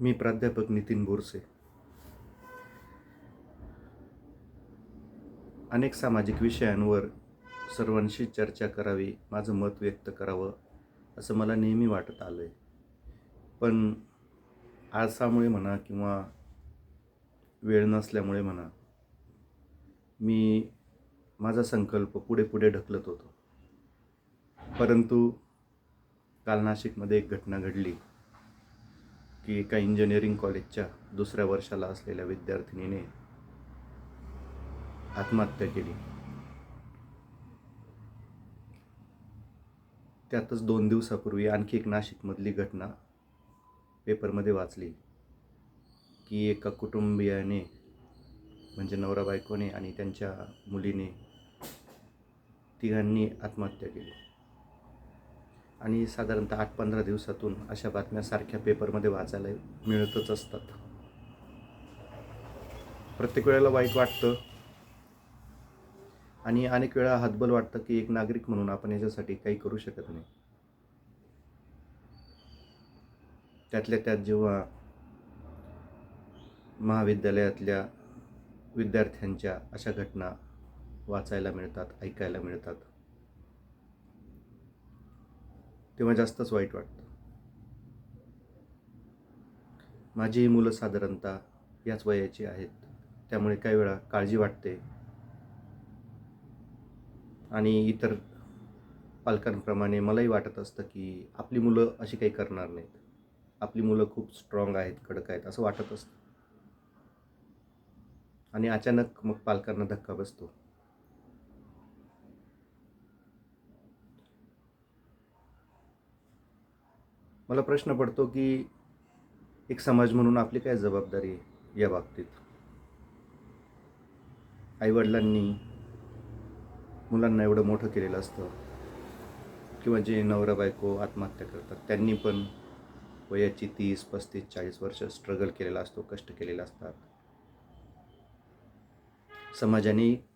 मी प्राध्यापक नितीन बोरसे. अनेक सामाजिक विषयांवर सर्वांशी चर्चा करावी माझं मत व्यक्त करावं असं मला नेहमी वाटत आलं आहे पण आळसामुळे म्हणा किंवा वेळ नसल्यामुळे म्हणा मी माझा संकल्प पुढे पुढे ढकलत होतो. परंतु काल नाशिकमध्ये एक घटना घडली. की एका इंजिनिअरिंग कॉलेजच्या दुसऱ्या वर्षाला असलेल्या विद्यार्थिनीने आत्महत्या केली. त्यातच दोन दिवसापूर्वी आणखी एक नाशिकमधली घटना पेपरमध्ये वाचली की एका कुटुंबियाने म्हणजे नवरा बायकोने आणि त्यांच्या मुलीने तिघांनी आत्महत्या केली. आणि साधारणतः आठ पंधरा दिवसातून अशा बातम्या सारख्या पेपरमध्ये वाचायला मिळतच असतात. प्रत्येक वेळेला वाईट वाटतं. आणि अनेक वेळा हतबल वाटतं की एक नागरिक म्हणून आपण याच्यासाठी काही करू शकत नाही. त्यातल्या त्यात जेव्हा महाविद्यालयातल्या विद्यार्थ्यांच्या अशा घटना वाचायला मिळतात ऐकायला मिळतात तेव्हा जास्तच वाईट वाटतं. माझीही मुलं साधारणतः याच वयाची आहेत. त्यामुळे काही वेळा काळजी वाटते. आणि इतर पालकांप्रमाणे मलाही वाटत असतं की आपली मुलं अशी काही करणार नाहीत. आपली मुलं खूप स्ट्रॉंग आहेत कडक आहेत असं वाटत असतं. आणि अचानक मग पालकांना धक्का बसतो. मला प्रश्न पडतो की एक समाज म्हणून आपली काय जबाबदारी या बाबतीत? आईवडिलांनी मुलांना एवढं मोठं केलेलं असतं. किंवा जे नवरा बायको आत्महत्या करतात त्यांनी पण वयाची तीस पस्तीस चाळीस वर्ष स्ट्रगल केलेला असतो कष्ट केलेले असतात. समाजाने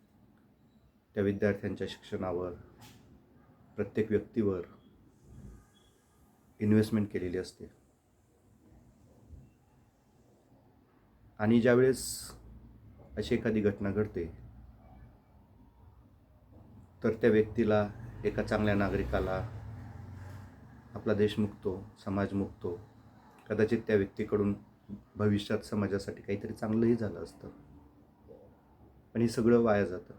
त्या विद्यार्थ्यांच्या शिक्षणावर प्रत्येक व्यक्तीवर इन्व्हेस्टमेंट केलेली असते. आणि ज्यावेळेस अशी एखादी घटना घडते तर त्या व्यक्तीला एका चांगल्या नागरिकाला आपला देश मुकतो समाज मुकतो. कदाचित त्या व्यक्तीकडून भविष्यात समाजासाठी काहीतरी चांगलंही झालं असतं. पण हे सगळं वाया जातं.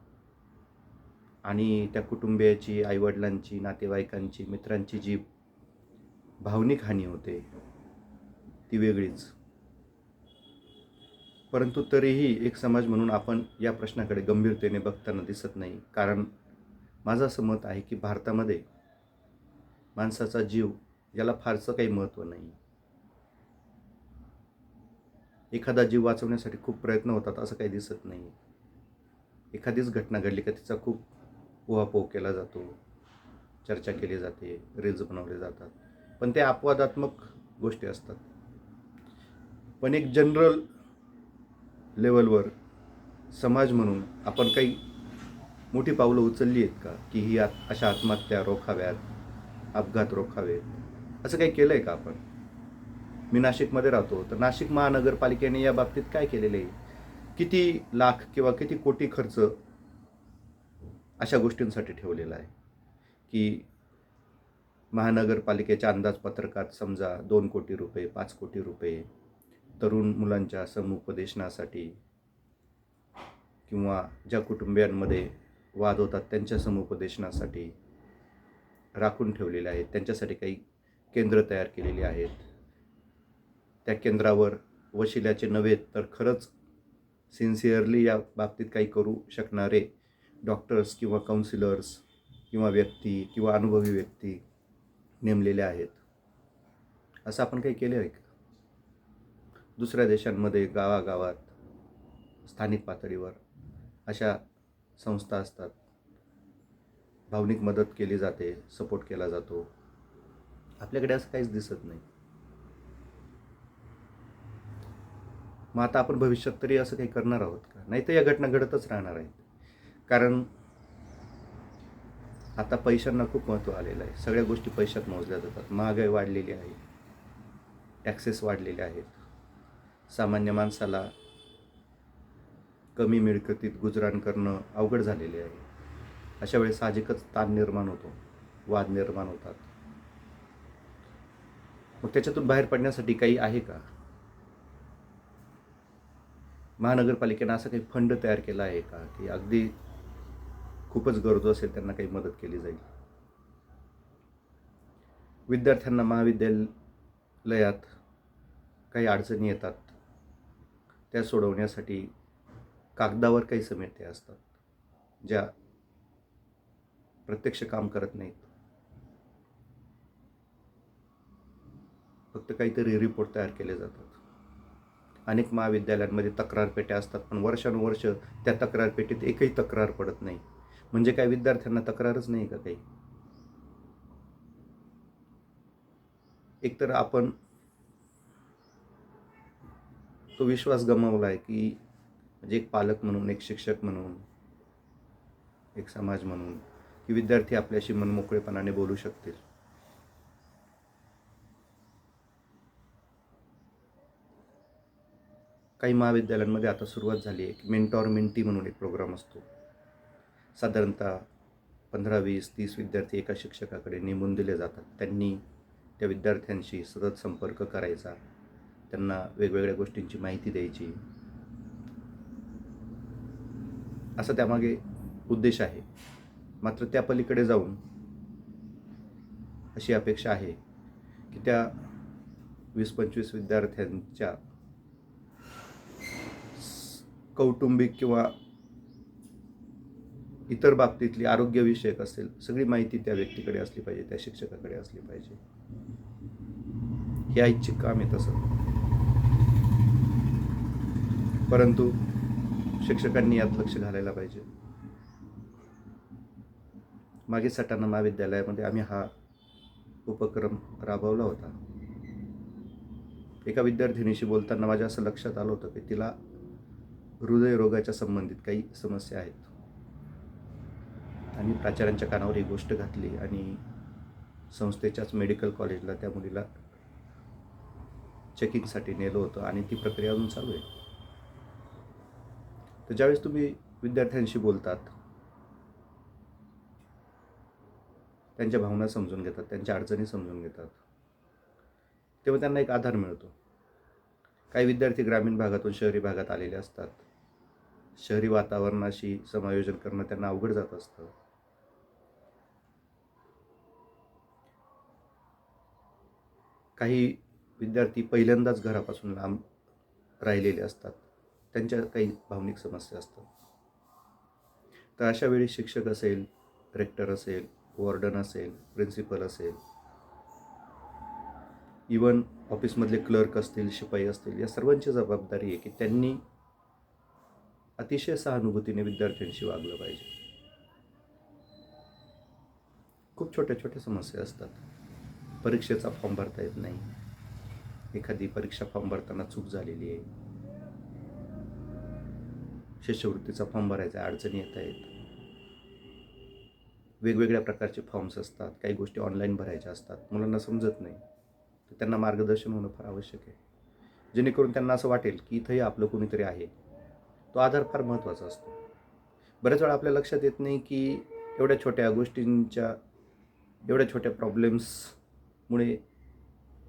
आणि त्या कुटुंबियाची आईवडिलांची नातेवाईकांची मित्रांची जी भावनिक हानी होते. ती वेगळीच. परंतु तरीही एक समाज म्हणून आपण या प्रश्नाकडे गंभीरतेने बघताना दिसत नाही. कारण माझं असं मत आहे की भारतामध्ये माणसाचा जीव याला फारसं काही महत्त्व नाही. एखादा जीव वाचवण्यासाठी खूप प्रयत्न होतात असं काही दिसत नाही. एखादीच घटना घडली का तिचा खूप पोहापोह केला जातो. चर्चा केली जाते. रील्स बनवले जातात. पण ते अपवादात्मक गोष्टी असतात. पण एक जनरल लेवलवर समाज म्हणून आपण काही मोठी पावलं उचलली आहेत का? की ही आत अशा आत्महत्या रोखाव्यात अपघात रोखावेत असं काही केलं आहे का आपण? मी नाशिकमध्ये राहतो तर नाशिक महानगरपालिकेने या बाबतीत काय केलेलं आहे किती लाख किंवा किती कोटी खर्च अशा गोष्टींसाठी ठेवलेला आहे? की महानगरपालिकेच्या अंदाजपत्रकात समजा दोन कोटी रुपये पाच कोटी रुपये तरुण मुलांच्या समुपदेशनासाठी किंवा ज्या कुटुंबियांमध्ये वाद होतात त्यांच्या समुपदेशनासाठी राखून ठेवलेले आहेत त्यांच्यासाठी काही केंद्र तयार केलेली आहेत. त्या केंद्रावर वशिल्याचे नव्हे तर खरंच सिन्सिअरली या बाबतीत काही करू शकणारे डॉक्टर्स किंवा काउन्सिलर्स किंवा व्यक्ती किंवा अनुभवी व्यक्ती नेमलेले आहेत. असं आपण काही केलं आहे का? दुसऱ्या देशांमध्ये गावागावात स्थानिक पातळीवर अशा संस्था असतात. भावनिक मदत केली जाते सपोर्ट केला जातो. आपल्याकडे असं काहीच दिसत नाही. मग आता आपण भविष्यात तरी असं काही करणार आहोत का? नाही तर या घटना घडतच राहणार आहेत. कारण आता पैशांना खूप महत्त्व आलेलं आहे. सगळ्या गोष्टी पैशात मोजल्या जातात. महागाई वाढलेली आहे. टॅक्सेस वाढलेले आहेत. सामान्य माणसाला कमी मिळकतीत गुजराण करणं अवघड झालेले आहे. अशा वेळेस साहजिकच ताण निर्माण होतो. वाद निर्माण होतात. मग त्याच्यातून बाहेर पडण्यासाठी काही आहे का? महानगरपालिकेनं असा काही फंड तयार केला आहे का? की अगदी खूपच गरजू असेल त्यांना काही मदत केली जाईल. विद्यार्थ्यांना महाविद्यालयात काही अडचणी येतात त्या सोडवण्यासाठी कागदावर काही समित्या असतात ज्या प्रत्यक्ष काम करत नाहीत. फक्त काहीतरी रिपोर्ट तयार केले जातात. अनेक महाविद्यालयांमध्ये तक्रार पेट्या असतात पण वर्षानुवर्ष त्या तक्रार पेटीत एकही तक्रार पडत नाही. म्हणजे काय विद्यार्थ्यांना तक्रारच नाही का काही? एकतर आपण तो विश्वास गमावला आहे की म्हणजे एक पालक म्हणून एक शिक्षक म्हणून एक समाज म्हणून की विद्यार्थी आपल्याशी मनमोकळेपणाने बोलू शकतील. काही महाविद्यालयांमध्ये आता सुरुवात झाली आहे की मेंटॉर मेंटी म्हणून एक प्रोग्राम असतो. साधारणतः पंधरा वीस तीस विद्यार्थी एका शिक्षकाकडे नेमून दिले जातात. त्यांनी त्या विद्यार्थ्यांशी सतत संपर्क करायचा त्यांना वेगवेगळ्या गोष्टींची माहिती द्यायची. असा त्यामागे उद्देश आहे. मात्र त्या पलीकडे जाऊन अशी अपेक्षा आहे की त्या वीस पंचवीस विद्यार्थ्यांच्या कौटुंबिक किंवा इतर बाबतीतली आरोग्यविषयक असेल सगळी माहिती त्या व्यक्तीकडे असली पाहिजे त्या शिक्षकाकडे असली पाहिजे. हे ऐच्छिक काम आहे तसं. परंतु शिक्षकांनी यात लक्ष घालायला पाहिजे. मागे सटाणा महाविद्यालयामध्ये आम्ही हा उपक्रम राबवला होता. एका विद्यार्थिनीशी बोलताना माझ्या असं लक्षात आलं होतं की तिला हृदयरोगाच्या संबंधित काही समस्या आहेत. आणि प्राचार्यांच्या कानावर ही गोष्ट घातली आणि संस्थेच्याच मेडिकल कॉलेजला त्या मुलीला चेकिंगसाठी नेलं होतं आणि ती प्रक्रिया अजून चालू आहे. तर ज्यावेळेस तुम्ही विद्यार्थ्यांशी बोलतात त्यांच्या भावना समजून घेतात त्यांच्या अडचणी समजून घेतात तेव्हा त्यांना एक आधार मिळतो. काही विद्यार्थी ग्रामीण भागातून शहरी भागात आलेले असतात. शहरी वातावरणाशी समायोजन करणं त्यांना अवघड जात असतं. काही विद्यार्थी पहिल्यांदाच घरापासून लांब राहिलेले असतात. त्यांच्या काही भावनिक समस्या असतात. तर अशा वेळी शिक्षक असेल रेक्टर असेल वॉर्डन असेल प्रिन्सिपल असेल इवन ऑफिसमधले क्लर्क असतील शिपाई असतील या सर्वांची जबाबदारी आहे की त्यांनी अतिशय सहानुभूतीने विद्यार्थ्यांशी वागलं पाहिजे. खूप छोट्या छोट्या समस्या असतात. परीक्षेचा फॉर्म भरता येत नाही. एखादी परीक्षा फॉर्म भरताना चूक झालेली आहे. शिष्यवृत्तीचा फॉर्म भरायचा अडचणी येत आहेत. वेगवेगळ्या प्रकारचे फॉर्म्स असतात. काही गोष्टी ऑनलाईन भरायच्या असतात. मुलांना समजत नाही. तर त्यांना मार्गदर्शन होणं फार आवश्यक आहे. जेणेकरून त्यांना असं वाटेल की इथंही आपलं कोणीतरी आहे. तो आधार फार महत्त्वाचा असतो. बऱ्याच वेळा आपल्या लक्षात येत नाही की एवढ्या छोट्या गोष्टींच्या एवढ्या छोट्या प्रॉब्लेम्स मुळे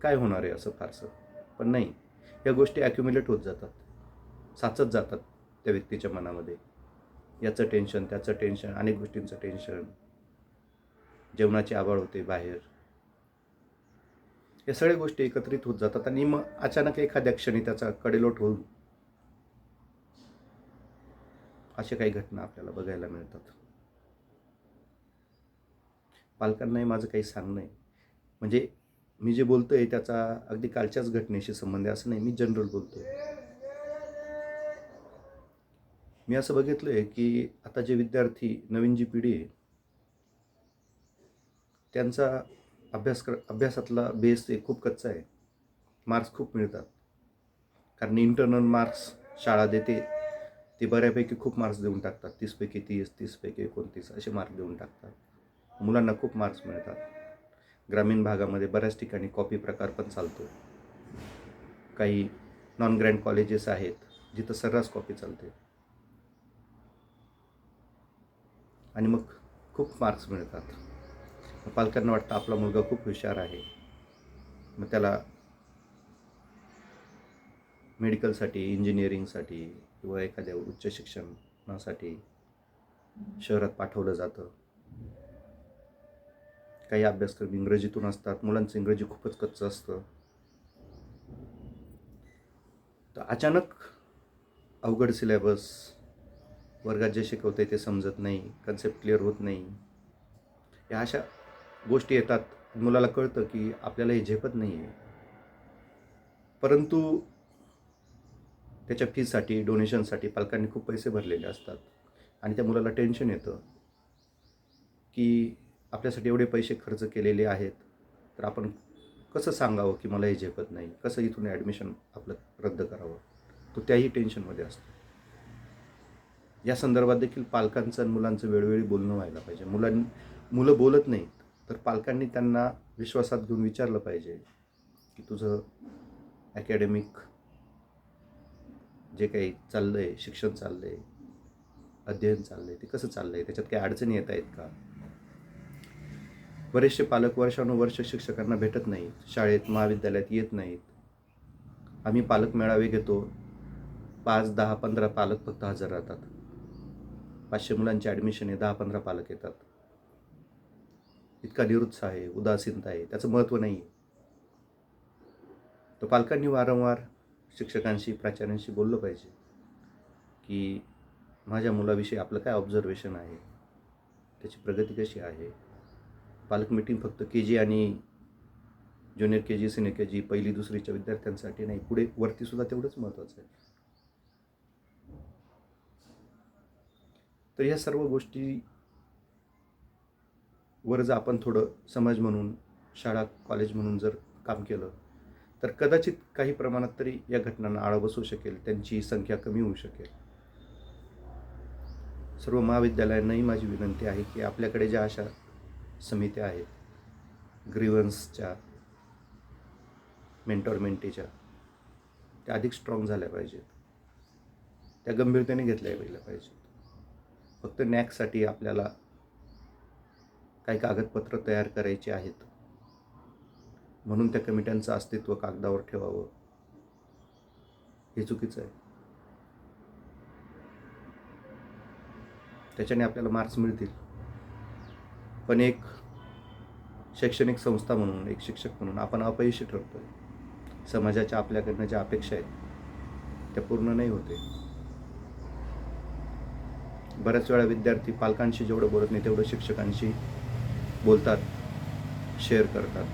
काय होणार आहे असं फारसं? पण नाही. या गोष्टी ॲक्युम्युलेट होत जातात. साचत जातात त्या व्यक्तीच्या मनामध्ये. याचं टेन्शन त्याचं टेन्शन अनेक गोष्टींचं टेन्शन जेवणाची आवड होते बाहेर. या सगळ्या गोष्टी एकत्रित होत जातात आणि मग अचानक एखाद्या क्षणी त्याचा कडेलोट होऊन अशा काही घटना आपल्याला बघायला मिळतात. पालकांनाही माझं काही सांगणं आहे. म्हणजे मी जे बोलतो आहे त्याचा अगदी कालच्याच घटनेशी संबंध आहे असं नाही मी जनरल बोलतो आहे मी असं बघितलं आहे की आता जे विद्यार्थी नवीन जी पिढी आहे त्यांचा अभ्यास कर अभ्यासातला बेस हे खूप कच्चा आहे. मार्क्स खूप मिळतात. कारण इंटरनल मार्क्स शाळा देते ते बऱ्यापैकी खूप मार्क्स देऊन टाकतात. तीसपैकी तीस तीसपैकी एकोणतीस असे मार्क देऊन टाकतात. मुलांना खूप मार्क्स मिळतात. ग्रामीण भागामध्ये बऱ्याच ठिकाणी कॉपी प्रकार पण चालतो. काही नॉन ग्रँड कॉलेजेस आहेत जिथं सर्रास कॉपी चालते. आणि मग खूप मार्क्स मिळतात. मग पालकांना वाटतं आपला मुलगा खूप हुशार आहे. मग त्याला मेडिकलसाठी इंजिनिअरिंगसाठी किंवा एखाद्या उच्च शिक्षणासाठी शहरात पाठवलं जातं. काही अभ्यासक्रम इंग्रजीतून असतात. मुलांचं इंग्रजी खूपच कच्चं असतं. तर अचानक अवघड सिलेबस वर्गात जे शिकवते ते समजत नाही कन्सेप्ट क्लिअर होत नाही. या अशा गोष्टी येतात. मुलाला कळतं की आपल्याला हे झेपत नाही आहे परंतु त्याच्या फीसाठी डोनेशनसाठी पालकांनी खूप पैसे भरलेले असतात. आणि त्या मुलाला टेन्शन येतं की आपल्यासाठी एवढे पैसे खर्च केलेले आहेत तर आपण कसं सांगावं की मला हे झेपत नाही? कसं इथून ॲडमिशन आपलं रद्द करावं? तो त्याही टेन्शनमध्ये असतो. या संदर्भात देखील पालकांचं आणि मुलांचं वेळोवेळी बोलणं व्हायला पाहिजे. मुलां मुलं बोलत नाहीत तर पालकांनी त्यांना विश्वासात घेऊन विचारलं पाहिजे की तुझं ॲकॅडमिक जे काही चाललं आहे शिक्षण चाललं आहे अध्ययन चाललं आहे ते कसं चाललं आहे त्याच्यात काही अडचणी येत आहेत का? बरेचसे पालक वर्षानुवर्ष शिक्षकांना भेटत नाहीत. शाळेत महाविद्यालयात येत नाहीत. आम्ही पालक मेळावे घेतो. पाच दहा पंधरा पालक फक्त हजर राहतात. पाचशे मुलांचे ॲडमिशन आहे दहा पंधरा पालक येतात. इतका निरुत्साह आहे उदासीनता आहे त्याचं महत्त्व नाही. आहे तर पालकांनी वारंवार शिक्षकांशी प्राचार्यांशी बोललं पाहिजे की माझ्या मुलाविषयी आपलं काय ऑब्झर्वेशन आहे? त्याची प्रगती कशी आहे? पालक मीटिंग फक्त के जी आणि junior K G senior K जी पहिली दुसरीच्या विद्यार्थ्यांसाठी नाही पुढे वरतीसुद्धा तेवढंच महत्त्वाचं आहे. तर ह्या सर्व गोष्टी वर जर आपण थोडं समाज म्हणून शाळा कॉलेज म्हणून जर काम केलं तर कदाचित काही प्रमाणात तरी या घटनांना आळा बसू शकेल त्यांची संख्या कमी होऊ शकेल. सर्व महाविद्यालयांनाही माझी विनंती आहे की आपल्याकडे ज्या अशा समित्या आहेत. ग्रीवन्सच्या मेंटॉरमेंटीच्या त्या अधिक स्ट्रॉंग झाल्या पाहिजेत. त्या गंभीरतेने घेतल्या गेल्या पाहिजेत. फक्त नॅकसाठी आपल्याला काही कागदपत्र तयार करायची आहेत. म्हणून त्या कमिट्यांचं अस्तित्व कागदावर ठेवावं. हे चुकीचं आहे. त्याच्याने आपल्याला मार्क्स मिळतील. पण एक शैक्षणिक संस्था म्हणून एक शिक्षक म्हणून आपण अपयशी ठरतो आहे समाजाच्या आपल्याकडनं ज्या अपेक्षा आहेत त्या पूर्ण नाही होते. बऱ्याच वेळा विद्यार्थी पालकांशी जेवढं बोलत नाही तेवढं शिक्षकांशी बोलतात शेअर करतात.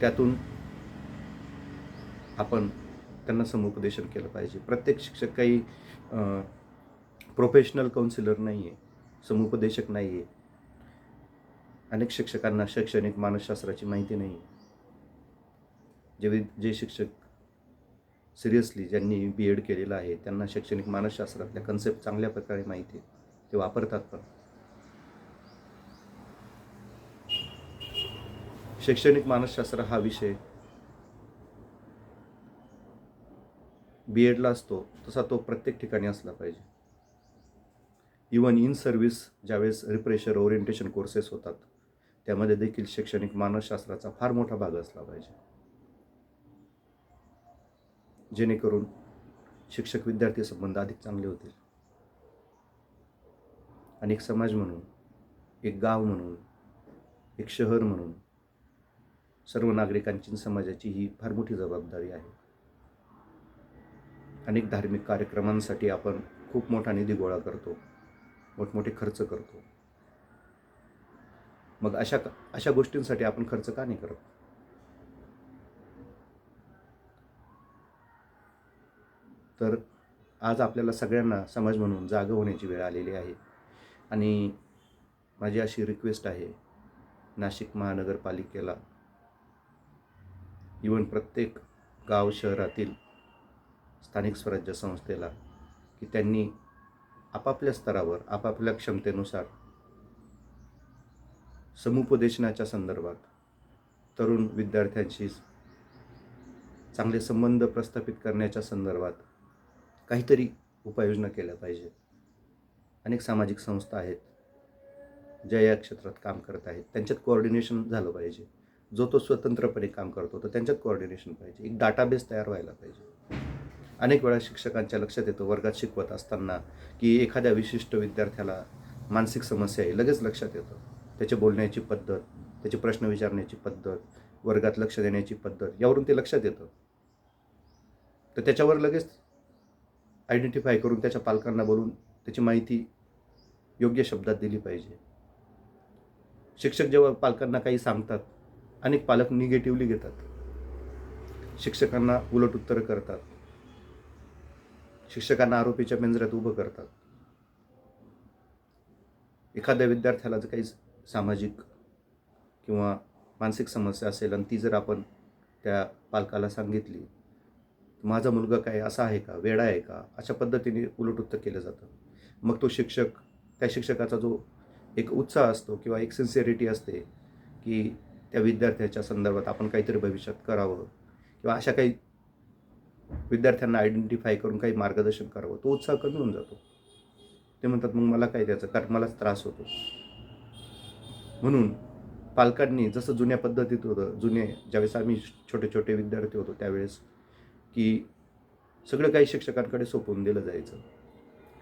त्यातून आपण त्यांना समुपदेशन केलं पाहिजे. प्रत्येक शिक्षक काही प्रोफेशनल काउन्सिलर नाही आहे समुपदेशक नाही आहे अनेक शिक्षकांना शैक्षणिक मानसशास्त्राची माहिती नाही जे जे शिक्षक सिरियसली ज्यांनी बी एड केलेलं आहे त्यांना शैक्षणिक मानसशास्त्रातल्या कन्सेप्ट चांगल्या प्रकारे माहिती आहे. ते वापरतात पण. शैक्षणिक मानसशास्त्र हा विषय बी एडला असतो तसा तो प्रत्येक ठिकाणी असला पाहिजे. इवन इन सर्व्हिस ज्यावेळेस रिप्रेशर ओरिएंटेशन कोर्सेस होतात त्यामध्ये देखील शैक्षणिक मानसशास्त्राचा फार मोठा भाग असला पाहिजे. जेणेकरून शिक्षक विद्यार्थी संबंध अधिक चांगले होतील. आणि एक समाज म्हणून एक गाव म्हणून एक शहर म्हणून सर्व नागरिकांची समाजाची ही फार मोठी जबाबदारी आहे. अनेक धार्मिक कार्यक्रमांसाठी आपण खूप मोठा निधी गोळा करतो. मोठमोठे खर्च करतो. मग अशा अशा गोष्टींसाठी आपण खर्च का नाही करत? तर आज आपल्याला सगळ्यांना समाज म्हणून जागं होण्याची वेळ आलेली आहे. आणि माझी अशी रिक्वेस्ट आहे नाशिक महानगरपालिकेला. इवन प्रत्येक गाव शहरातील स्थानिक स्वराज्य संस्थेला की त्यांनी आपापल्या स्तरावर आपापल्या क्षमतेनुसार. समुपदेशनाच्या संदर्भात तरुण विद्यार्थ्यांशी चांगले संबंध प्रस्थापित करण्याच्या संदर्भात काहीतरी उपाययोजना केल्या पाहिजेत. अनेक सामाजिक संस्था आहेत ज्या या क्षेत्रात काम करत आहेत. त्यांच्यात कोऑर्डिनेशन झालं पाहिजे. जो तो स्वतंत्रपणे काम करतो तर त्यांच्यात कोऑर्डिनेशन पाहिजे. एक डाटाबेस तयार व्हायला पाहिजे. अनेक वेळा शिक्षकांच्या लक्षात येतो वर्गात शिकवत असताना की एखाद्या विशिष्ट विद्यार्थ्याला मानसिक समस्या आहे लगेच लक्षात येतं. त्याची बोलण्याची पद्धत त्याचे प्रश्न विचारण्याची पद्धत वर्गात लक्ष देण्याची पद्धत यावरून ते लक्षात येतं. तर त्याच्यावर लगेच आयडेंटिफाय करून त्याच्या पालकांना बोलून त्याची माहिती योग्य शब्दात दिली पाहिजे. शिक्षक जेव्हा पालकांना काही सांगतात अनेक पालक निगेटिव्हली घेतात. शिक्षकांना उलट उत्तरं करतात. शिक्षकांना आरोपीच्या पिंजऱ्यात उभं करतात. एखाद्या विद्यार्थ्याला जर काही सामाजिक किंवा मानसिक समस्या असेल आणि ती जर आपण त्या पालकाला सांगितली माझा मुलगा काय असा आहे का? वेडा आहे का? अशा पद्धतीने उलटउत्तर केलं जातं. मग तो शिक्षक त्या शिक्षकाचा जो एक उत्साह असतो किंवा एक सिन्सिअरिटी असते की त्या विद्यार्थ्याच्या संदर्भात आपण काहीतरी भविष्यात करावं किंवा अशा काही विद्यार्थ्यांना आयडेंटिफाय करून काही मार्गदर्शन करावं. तो उत्साह कमी होऊन जातो. ते म्हणतात मग मला काय द्यायचं? कारण मलाच त्रास होतो. म्हणून पालकांनी जसं जुन्या पद्धतीत होतं जुने ज्यावेळेस आम्ही छोटे छोटे विद्यार्थी होतो त्यावेळेस की सगळं काही शिक्षकांकडे सोपवून दिलं जायचं.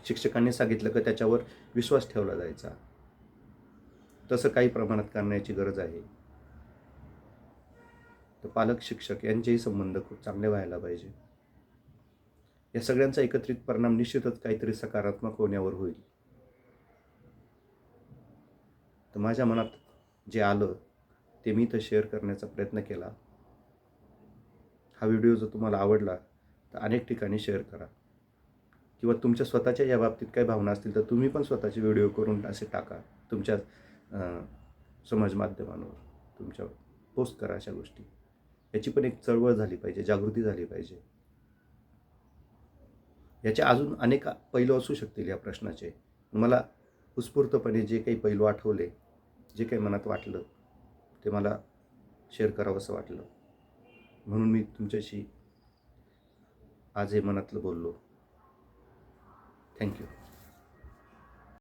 शिक्षकांनी सांगितलं की त्याच्यावर विश्वास ठेवला जायचा. तसं काही प्रमाणात करण्याची गरज आहे. तर पालक शिक्षक यांचेही संबंध खूप चांगले व्हायला पाहिजे. या सगळ्यांचा एकत्रित परिणाम निश्चितच काहीतरी सकारात्मक होण्यावर होईल. तर माझ्या मनात जे आलं ते मी तर शेअर करण्याचा प्रयत्न केला. हा व्हिडिओ जर तुम्हाला आवडला तर अनेक ठिकाणी शेअर करा. किंवा तुमच्या स्वतःच्या या बाबतीत काही भावना असतील तर तुम्ही पण स्वतःचे व्हिडिओ करून असे टाका. तुमच्या समाज माध्यमांवर तुमच्या पोस्ट करा अशा गोष्टी. याची पण एक चळवळ झाली पाहिजे जागृती झाली पाहिजे. याचे अजून अनेक पैलू असू शकतील या प्रश्नाचे. मला उत्स्फूर्तपणे जे काही पैलू आठवले जे काही मनात वाटलं ते मला शेअर करावंसं वाटलं. म्हणून मी तुमच्याशी आज हे मनातलं बोललो. थँक्यू